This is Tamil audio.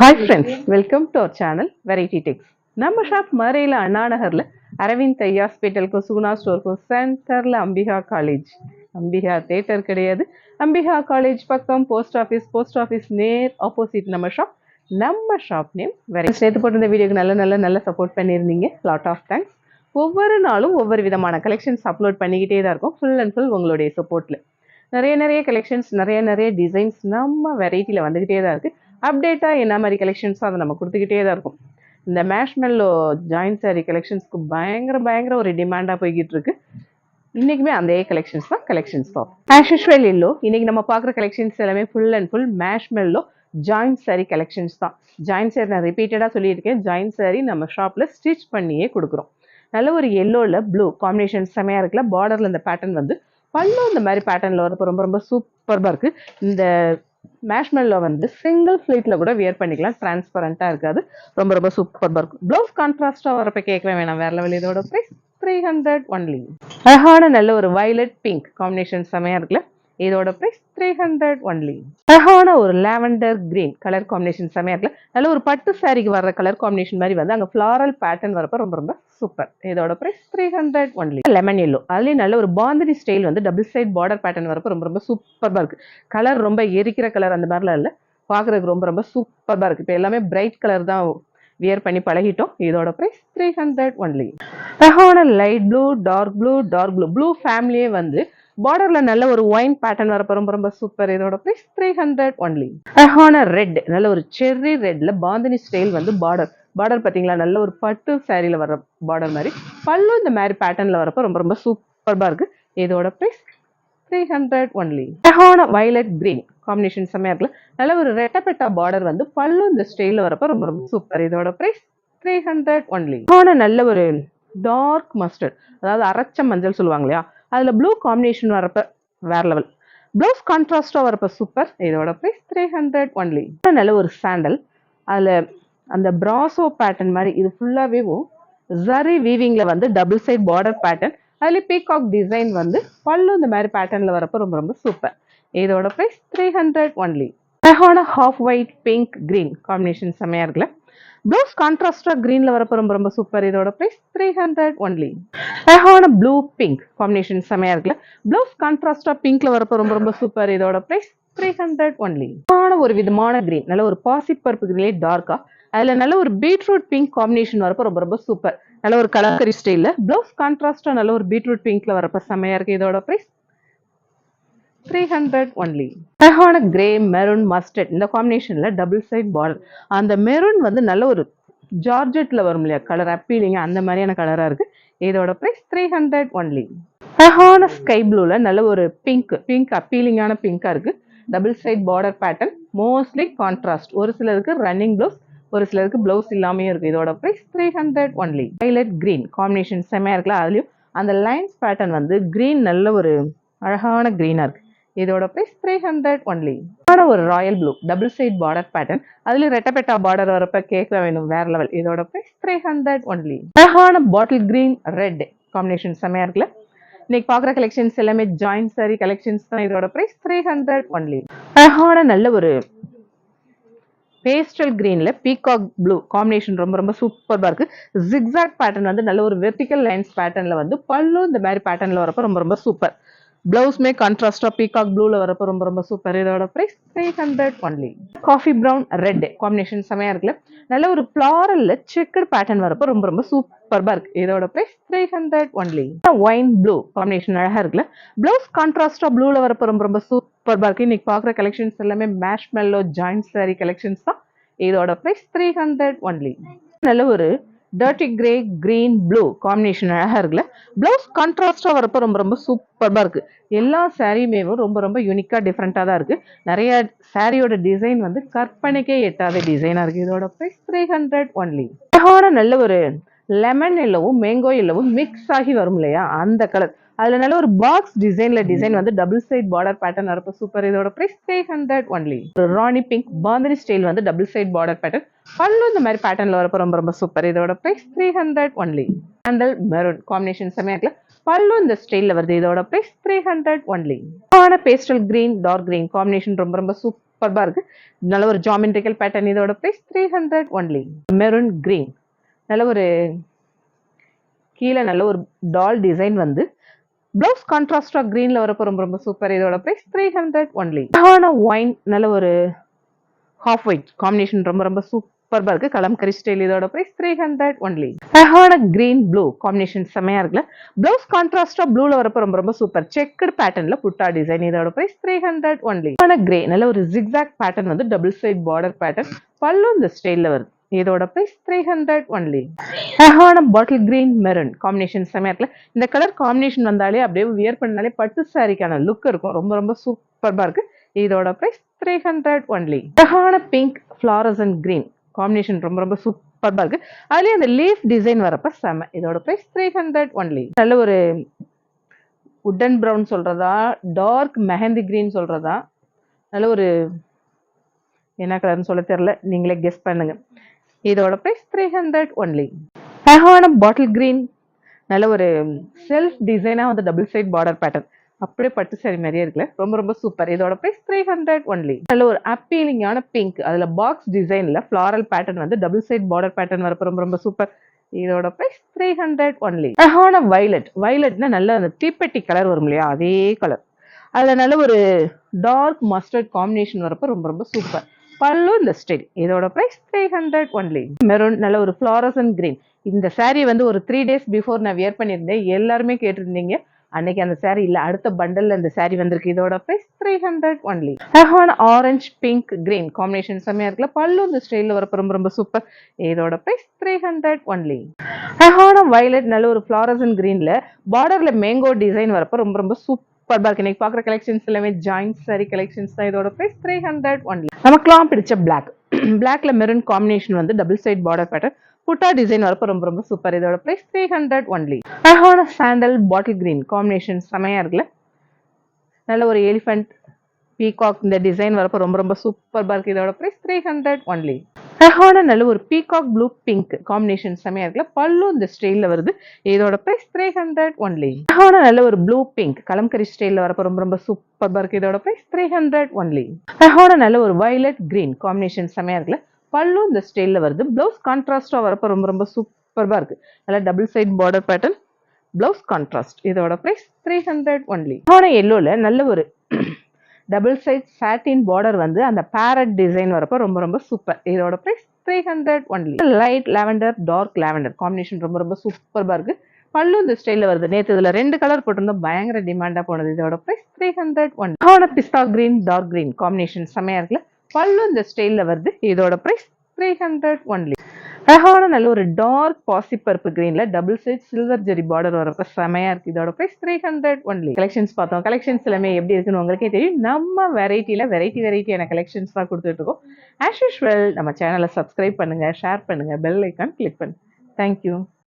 Hi friends welcome to our channel variety tex நம்ம ஷாப் மறையில் அண்ணா நகரில் அரவிந்த் ஐயா ஹாஸ்பிட்டலுக்கும் சுகுணா ஸ்டோருக்கும் சென்டரில் அம்பிகா காலேஜ் அம்பிகா தேட்டர் கிடையாது. அம்பிகா காலேஜ் பக்கம் போஸ்ட் ஆஃபீஸ் போஸ்ட் ஆஃபீஸ் நேர் ஆப்போசிட் நம்ம ஷாப் நம்ம ஷாப் நேம் வெரை சேர்த்து போட்டிருந்த வீடியோக்கு நல்ல நல்ல நல்ல சப்போர்ட் பண்ணியிருந்தீங்க. லாட் ஆஃப் தேங்க்ஸ் ஒவ்வொரு நாளும் ஒவ்வொரு விதமான கலெக்ஷன்ஸ் அப்லோட் பண்ணிக்கிட்டே தான் இருக்கும். ஃபுல் அண்ட் ஃபுல் உங்களுடைய சப்போர்ட்டில் நிறைய நிறைய கலெக்ஷன்ஸ் நிறைய நிறைய டிசைன்ஸ் நம்ம வெரைட்டியில் வந்துக்கிட்டே தான் இருக்குது அப்டேட்டாக என்ன மாதிரி கலெக்ஷன்ஸோ அதை நம்ம கொடுத்துக்கிட்டே தான் இருக்கும். இந்த மேஷ்மெல்லோ ஜாயின்ட் சாரி கலெக்ஷன்ஸ்க்கு பயங்கர பயங்கர ஒரு டிமாண்டாக போய்கிட்டு இருக்கு. இன்றைக்குமே அதே கலெக்ஷன்ஸ் தான் கலெக்ஷன்ஸ் தான் ஆஸ் இல்லோ இன்றைக்கி நம்ம பார்க்குற கலெக்ஷன்ஸ் எல்லாமே full and full marshmallow joint sari collections தான். ஜாயின்ட் சாரி நான் ரிப்பீட்டடாக சொல்லியிருக்கேன். ஜாயின்ட் சாரி நம்ம ஷாப்பில் ஸ்டிச் பண்ணியே கொடுக்குறோம். நல்ல ஒரு எல்லோவில் ப்ளூ காம்பினேஷன் செமையாக இருக்குல்ல பார்டரில் இந்த பேட்டர்ன் வந்து பல்லும் இந்த மாதிரி பேட்டர்னில் வரப்போ ரொம்ப ரொம்ப சூப்பராக இருக்குது இந்த மேஷ்மெல்ல வந்து சிங்கிள் ஃப்ளீட்டில் கூட வியர் பண்ணிக்கலாம். டிரான்ஸ்பரண்ட்டாக இருக்காது. ரொம்ப ரொம்ப சூப்பராக இருக்கும். ப்ளவுஸ் கான்ட்ராஸ்ட்டாக வரப்போ கேட்கவே வேணாம். வேற லெவல் இதோட ப்ரைஸ் த்ரீ ஹண்ட்ரட் ஒன்லி அழகான நல்ல ஒரு வயலட் பிங்க் காம்பினேஷன் செமையாக இருக்குல்ல? இதோட ப்ரைஸ் த்ரீ ஹண்ட்ரட் ஒன்லி அழகான ஒரு லாவெண்டர் கிரீன் கலர் காம்பினேஷன் செமையாக இருக்குல்ல? நல்ல ஒரு பட்டு சாரிக்கு வர்ற கலர் காம்பினேஷன் மாதிரி வந்து அங்கே ஃப்ளாரல் பேட்டர்ன் வரப்போ ரொம்ப ரொம்ப சூப்பர் இதோட price three hundred only lemon yellow அதுலேயும் நல்ல ஒரு பாந்தினி ஸ்டைல் வந்து டபுள் சைட் பார்டர் பேட்டர்ன் வரப்போ ரொம்ப ரொம்ப சூப்பராக இருக்குது கலர் ரொம்ப எரிக்கிற கலர் அந்த மாதிரிலாம் இல்லை. பார்க்குறதுக்கு ரொம்ப ரொம்ப சூப்பராக இருக்குது இப்போ எல்லாமே பிரைட் கலர் தான் வியர் பண்ணி பழகிட்டோம். இதோட ப்ரைஸ் த்ரீ ஹண்ட்ரட் ஒன்லி அழகான light blue dark blue dark blue blue ஃபேமிலியே வந்து பார்டர்ல நல்ல ஒரு ஒயின் பேட்டர்ன் வரப்போ ரொம்ப ரொம்ப சூப்பர் இதோட ப்ரைஸ் த்ரீ ஹண்ட்ரட் ஒன்லி அழகான ரெட் நல்ல ஒரு செர்ரி ரெட்ல பாந்தினி ஸ்டைல் வந்து பார்டர் பார்டர் பார்த்தீங்களா? நல்ல ஒரு பட்டு சேரீயில் வர பார்டர் மாதிரி. பல்லு இந்த மாதிரி பேட்டர்னில் வரப்போ ரொம்ப ரொம்ப சூப்பர்பா இருக்குது இதோட ப்ரைஸ் த்ரீ ஹண்ட்ரட் ஒன்லி அழகான வயலட் கிரீன் காம்பினேஷன் செம்மையாக இருக்குல்ல? நல்ல ஒரு ரெட்டப்பெட்டா பார்டர் வந்து பல்லு இந்த ஸ்டைலில் வரப்போ ரொம்ப ரொம்ப சூப்பர் இதோட ப்ரைஸ் த்ரீ ஹண்ட்ரட் ஒன்லி ஆனால் நல்ல ஒரு டார்க் மஸ்டர்ட் அதாவது அரைச்ச மஞ்சள் சொல்லுவாங்க இல்லையா? அதில் ப்ளூ காம்பினேஷன் வரப்ப வேற லெவல் ப்ளவுஸ் கான்ட்ராஸ்டாக வரப்ப சூப்பர் இதோட ப்ரைஸ் த்ரீ ஹண்ட்ரட் ஒன்லி நல்ல ஒரு சாண்டல் அதில் அந்த ப்ராசோ பேட்டர்ன் மாதிரி இது ஃபுல்லாகவே ஜரி வீவிங்கில் வந்து டபுள் சைட் பார்டர் பேட்டர்ன் அதில் பீகாக் டிசைன் வந்து பல்லு இந்த மாதிரி பேட்டர்னில் வரப்போ ரொம்ப ரொம்ப சூப்பர் இதோட ப்ரைஸ் த்ரீ ஹண்ட்ரட் ஒன்லி அழகான half white pink green combination செம்மையாக இருக்குல்ல? ப்ளவுஸ் கான்ட்ராஸ்டாக க்ரீனில் வரப்போ ரொம்ப ரொம்ப சூப்பர் இதோட ப்ரைஸ் த்ரீ ஹண்ட்ரட் ஒன்லி அழகான ப்ளூ பிங்க் காம்பினேஷன் செமையாக இருக்குல்ல? ப்ளவுஸ் கான்ட்ராஸ்டாக பிங்க்ல வரப்போ ரொம்ப ரொம்ப சூப்பர் இதோட ப்ரைஸ் த்ரீ ஹண்ட்ரட் ஒன்லி ஒரு விதமான க்ரீன் நல்ல ஒரு பாசிட் பருப்பு க்ரீன்லேயே டார்க்கா அதில் நல்ல ஒரு பீட்ரூட் பிங்க் காம்பினேஷன் வரப்போ ரொம்ப ரொம்ப சூப்பர் நல்ல ஒரு கலர்கரி ஸ்டைலில் ப்ளவுஸ் கான்ட்ராஸ்டாக நல்ல ஒரு பீட்ரூட் பிங்க்ல வரப்போ செமையாக இருக்குது இதோட ப்ரைஸ் த்ரீ ஹண்ட்ரட் ஒன்லி அழகான கிரே மெரூன் மஸ்டர்ட் இந்த காம்பினேஷனில் டபுள் சைட் பார்டர் அந்த மெரூன் வந்து நல்ல ஒரு ஜார்ஜெட்டில் வரும் இல்லையா? கலர் அப்பீலிங்க அந்த மாதிரியான கலராக இருக்குது இதோட ப்ரைஸ் த்ரீ ஹண்ட்ரட் ஒன்லி அழகான ஸ்கை ப்ளூவில் நல்ல ஒரு பிங்க் பிங்க் அப்பீலிங்கான பிங்காக இருக்குது double side border pattern mostly contrast ஒரு சிலருக்கு ரன்னிங் ப்ளவுஸ் ஒரு சிலருக்கு ப்ளவுஸ் இல்லாமையும் இருக்குது இதோட price three hundred only violet green combination செம்மையாக இருக்குல்ல அதுலேயும் அந்த லைன்ஸ் பேட்டர்ன் வந்து க்ரீன் நல்ல ஒரு அழகான க்ரீனாக இருக்குது இதோட ப்ரைஸ் த்ரீ ஹண்ட்ரட் ஒன்லி ஒரு royal blue double side border pattern அதுல ரெட்டப்பெட்டா பார்டர் வரப்ப கேட்க வேணும் வேற லெவல் இதோட ப்ரைஸ் த்ரீ ஹண்ட்ரட் ஒன்லி அழகான பாட்டில் கிரீன் ரெட் காம்பினேஷன் செமையா இருக்குல்ல? இன்னைக்கு பார்க்குற கலெக்ஷன்ஸ் எல்லாமே ஜாயின் சாரி கலெக்ஷன்ஸ் தான். இதோட ப்ரைஸ் த்ரீ ஹண்ட்ரட் ஒன்லி அழகான நல்ல ஒரு பேஸ்டல் கிரீன்ல பீகாக் ப்ளூ காம்பினேஷன் ரொம்ப ரொம்ப சூப்பராக இருக்கு. ஜிக்ஸாக் பேட்டர்ன் வந்து நல்ல ஒரு வெர்டிக்கல் லைன்ஸ் பேட்டர்ன்ல வந்து பல்லும் இந்த மாதிரி பேட்டர்ன்ல வரப்போ ரொம்ப ரொம்ப சூப்பர் பிளவுஸ்மே கான்ட்ராஸ்டாக பீகாக் ப்ளூவில் வரப்போ ரொம்ப ரொம்ப சூப்பர் இதோட price three hundred only coffee brown red combination செமையாக இருக்குல்ல? நல்ல ஒரு ஃப்ளாரலில் செக்கர் பேட்டர்ன் வரப்போ ரொம்ப ரொம்ப சூப்பராக இருக்கு. இதோட price three hundred only wine blue combination அழகாக இருக்குல்ல? ப்ளவுஸ் கான்ட்ராஸ்டாக ப்ளூவில் வரப்போ ரொம்ப ரொம்ப சூப்பராக இருக்கு. இன்னைக்கு பார்க்குற கலெக்ஷன்ஸ் எல்லாமே marshmallow joint sari collections தான். இதோட ப்ரைஸ் த்ரீ ஹண்ட்ரட் ஒன்லி நல்ல ஒரு dirty grey green blue combination அழகாக இருக்குல்ல? ப்ளவுஸ் கான்ட்ராஸ்டாக வரப்போ ரொம்ப ரொம்ப சூப்பராக இருக்குது எல்லா சாரியுமே ரொம்ப ரொம்ப யூனிக்காக டிஃப்ரெண்ட்டாக தான் இருக்குது நிறைய சாரியோட டிசைன் வந்து கற்பனைக்கே எட்டாத டிசைனாக இருக்குது இதோட ப்ரைஸ் த்ரீ ஹண்ட்ரட் ஒன்லி அழகான நல்ல ஒரு லெமன் இல்லவும் மேங்கோ இல்லவும் மிக்ஸ் ஆகி வரும் இல்லையா? அந்த கலர் அதில் நல்ல ஒரு பாக்ஸ் டிசைனில் டிசைன் வந்து டபுள் சைட் பார்டர் பேட்டர்ன் வரப்போ சூப்பர் இதோட ப்ரைஸ் த்ரீ ஹண்ட்ரட் ஒன்லி ஒரு ராணி பிங்க் பாந்தரி ஸ்டைல் வந்து double side border pattern pallu இந்த மாதிரி பேட்டர்னில் வரப்போ ரொம்ப ரொம்ப சூப்பர் இதோட price three hundred only handle maroon combination செமையாக பல்லு இந்த ஸ்டைலில் வருது. இதோட ப்ரைஸ் த்ரீ ஹண்ட்ரட் ஒன்லி ஆன pastel green dark green combination ரொம்ப ரொம்ப சூப்பர் சூப்பர்பாக இருக்கு. நல்ல ஒரு ஜாமெட்ரிக்கல் பேட்டர்ன் இதோட price three hundred only maroon green நல்ல ஒரு கீழே நல்ல ஒரு டால் டிசைன் வந்து ப்ளவுஸ் கான்ட்ராஸ்டா க்ரீனில் வரப்போ ரொம்ப ரொம்ப சூப்பர் இதோட ப்ரைஸ் த்ரீ ஹண்ட்ரட் ஒன்லி அழகான ஒயின் நல்ல ஒரு ஹாஃப் ஒயிட் காம்பினேஷன் ரொம்ப ரொம்ப சூப்பர்பாக இருக்கு. கலம்கரி ஸ்டைல் இதோட ப்ரைஸ் த்ரீ ஹண்ட்ரட் ஒன்லி அழகான கிரீன் ப்ளூ காம்பினேஷன் செம்மையாக இருக்குல்ல. ப்ளவுஸ் கான்ட்ராஸ்டா ப்ளூல வரப்போ ரொம்ப ரொம்ப சூப்பர் செக்குடு பேட்டர்ன்ல புட்டா டிசைன் இதோட ப்ரைஸ் த்ரீ ஹண்ட்ரட் ஒன்லி அழகான கிரே நல்ல ஒரு ஜிக்ஸாக் பேட்டர்ன் வந்து டபுள் சைட் பார்டர் பேட்டர்ன் பல்லும் இந்த ஸ்டைலில் வருது. இதோட ப்ரைஸ் த்ரீ ஹண்ட்ரட் ஒன்லி அழகான பாட்டில் கிரீன் மெரூன் காம்பினேஷன் செமையா இருக்குல்ல? இந்த கலர் காம்பினேஷன் வந்தாலே அப்படியே வியர் பண்ணாலே பட்டு சாரிக்கான லுக் இருக்கும். ரொம்ப ரொம்ப சூப்பர்பா இருக்கு. இதோட ப்ரைஸ் த்ரீ ஹண்ட்ரட் ஒன்லி அழகான பிங்க் அண்ட் கிரீன் காம்பினேஷன் ரொம்ப ரொம்ப சூப்பர்பா இருக்கு. அதுலயே அந்த லீஃப் டிசைன் வரப்ப செம. இதோட ப்ரைஸ் த்ரீ ஹண்ட்ரட் ஒன்லி நல்ல ஒரு உட்டன் ப்ரௌன் சொல்றதா டார்க் மெஹந்தி கிரீன் சொல்றதா நல்ல ஒரு என்ன கலர்னு சொல்ல தெரியல. நீங்களே கெஸ் பண்ணுங்க. இதோட ப்ரைஸ் த்ரீ ஹண்ட்ரட் ஒன்லி அழகான பாட்டில் கிரீன் நல்ல ஒரு செல்ஃப் டிசைனாக வந்து டபுள் சைட் பார்டர் பேட்டர்ன் அப்படியே பட்டு சாரி மாதிரியே இருக்குல்ல. ரொம்ப ரொம்ப சூப்பர் இதோட ப்ரைஸ் த்ரீ ஹண்ட்ரட் ஒன்லி நல்ல ஒரு அப்பீலிங்கான பிங்க் அதில் பாக்ஸ் டிசைனில் ஃப்ளாரல் பேட்டர்ன் வந்து டபுள் சைட் பார்டர் பேட்டர்ன் வரப்போ ரொம்ப ரொம்ப சூப்பர் இதோட ப்ரைஸ் த்ரீ ஹண்ட்ரட் ஒன்லி அழகான வைலட் வைலட்னா நல்ல அந்த தீப்பெட்டி கலர் வரும் இல்லையா? அதே கலர் அதில் நல்ல ஒரு டார்க் மஸ்டர்ட் காம்பினேஷன் வரப்போ ரொம்ப ரொம்ப சூப்பர் பல்லு இந்த ஸ்டைல். இதோட price three hundred only maroon நல்ல ஒரு ஃப்ளாரசன் கிரீன் இந்த சாரீ வந்து ஒரு த்ரீ டேஸ் பிஃபோர் நான் வியர் பண்ணியிருந்தேன். எல்லாருமே கேட்டிருந்தீங்க. அன்னைக்கு அந்த saree இல்லை. அடுத்த பண்டலில் இந்த saree வந்திருக்கு. இதோட ப்ரைஸ் த்ரீ ஹண்ட்ரட் ஒன்லி அழகான ஆரஞ்சு பிங்க் கிரீன் காம்பினேஷன் செம்மையா இருக்குல்ல. பல்லு இந்த ஸ்டைலில் வரப்போ ரொம்ப ரொம்ப சூப்பர் இதோட ப்ரைஸ் த்ரீ ஹண்ட்ரட் ஒன்லி அழகான வயலட் நல்ல ஒரு ஃப்ளாரஸ் அண்ட் க்ரீனில் பார்டரில் மேங்கோ டிசைன் வரப்போ ரொம்ப ரொம்ப சூப்பர் இருக்கு இன்னைக்கு பார்க்குற கலெக்ஷன்ஸ் எல்லாமே ஜாயிண்ட் சாரி கலெக்ஷன்ஸ் தான். இதோட ப்ரைஸ் த்ரீ ஹண்ட்ரட் ஒன்லி நமக்குலாம் பிடிச்ச பிளாக் பிளாக்ல மெரூன் காம்பினேஷன் வந்து double side border pattern butta design வரப்போ ரொம்ப ரொம்ப சூப்பர் இதோட ப்ரைஸ் த்ரீ ஹண்ட்ரட் ஒன்லி அழகான சாண்டல் பாட்டில் கிரீன் காம்பினேஷன் செமையா இருக்குல்ல? நல்ல ஒரு எலிஃபண்ட் பீகாக் இந்த டிசைன் வரப்போ ரொம்ப ரொம்ப சூப்பர்பா இருக்கு. இதோட ப்ரைஸ் த்ரீ ஹண்ட்ரட் ஒன்லி அழகான நல்ல ஒரு பீகாக் ப்ளூ பிங்க் காம்பினேஷன் செமையா இருக்குல்ல? பல்லு இந்த ஸ்டைலில் வருது. இதோட ப்ரைஸ் த்ரீ ஹண்ட்ரட் ஒன்லி அழகான நல்ல ஒரு ப்ளூ பிங்க் கலம்கரி ஸ்டைலில் வரப்போ ரொம்ப ரொம்ப சூப்பர்பா இருக்கு. இதோட ப்ரைஸ் த்ரீ ஹண்ட்ரட் ஒன்லி அழகான நல்ல ஒரு வயலட் கிரீன் காம்பினேஷன் செமையா இருக்குல்ல? பல்லு இந்த ஸ்டைலில் வருது. ப்ளவுஸ் கான்ட்ராஸ்டாக வரப்போ ரொம்ப ரொம்ப சூப்பர்பா இருக்கு. நல்லா double side border pattern blouse contrast இதோட ப்ரைஸ் த்ரீ ஹண்ட்ரட் ஒன்லி அழகான எல்லோவில் நல்ல ஒரு டபுள் சைட் சாட்டின் பார்டர் வந்து அந்த பேரட் டிசைன் வரப்போ ரொம்ப ரொம்ப சூப்பர் இதோட price three hundred only light lavender dark lavender combination ரொம்ப ரொம்ப சூப்பராக இருக்கு. பல்லு இந்த ஸ்டைலில் வருது. நேற்று இதில் ரெண்டு கலர் போட்டிருந்தோம். பயங்கர டிமாண்டாக போனது. இதோட ப்ரைஸ் த்ரீ ஹண்ட்ரட் ஒன் ஆன pista green dark green combination செம்மையாக இருக்குல்ல? பல்லு இந்த ஸ்டைலில் வருது. இதோட ப்ரைஸ் த்ரீ ஹண்ட்ரட் ஒன்லி அழகான நல்ல ஒரு டார்க் பாசிப்பருப்பு கிரீன்ல double side silver zari border வரப்ப செமையா இருக்கு. இதோட price three hundred only collections பார்த்தோம். கலெக்ஷன்ஸ் எல்லாமே எப்படி இருக்குன்னு உங்களுக்கே தெரியும். நம்ம வெரைட்டியில வெரைட்டி வெரைட்டியான கலெக்ஷன்ஸ் தான் கொடுத்துட்டு இருக்கோம். ஆஸ் யூஷுவல் நம்ம சேனலை சப்ஸ்கிரைப் பண்ணுங்க ஷேர் பண்ணுங்க பெல் ஐக்கான் கிளிக் பண்ணுங்க. Thank you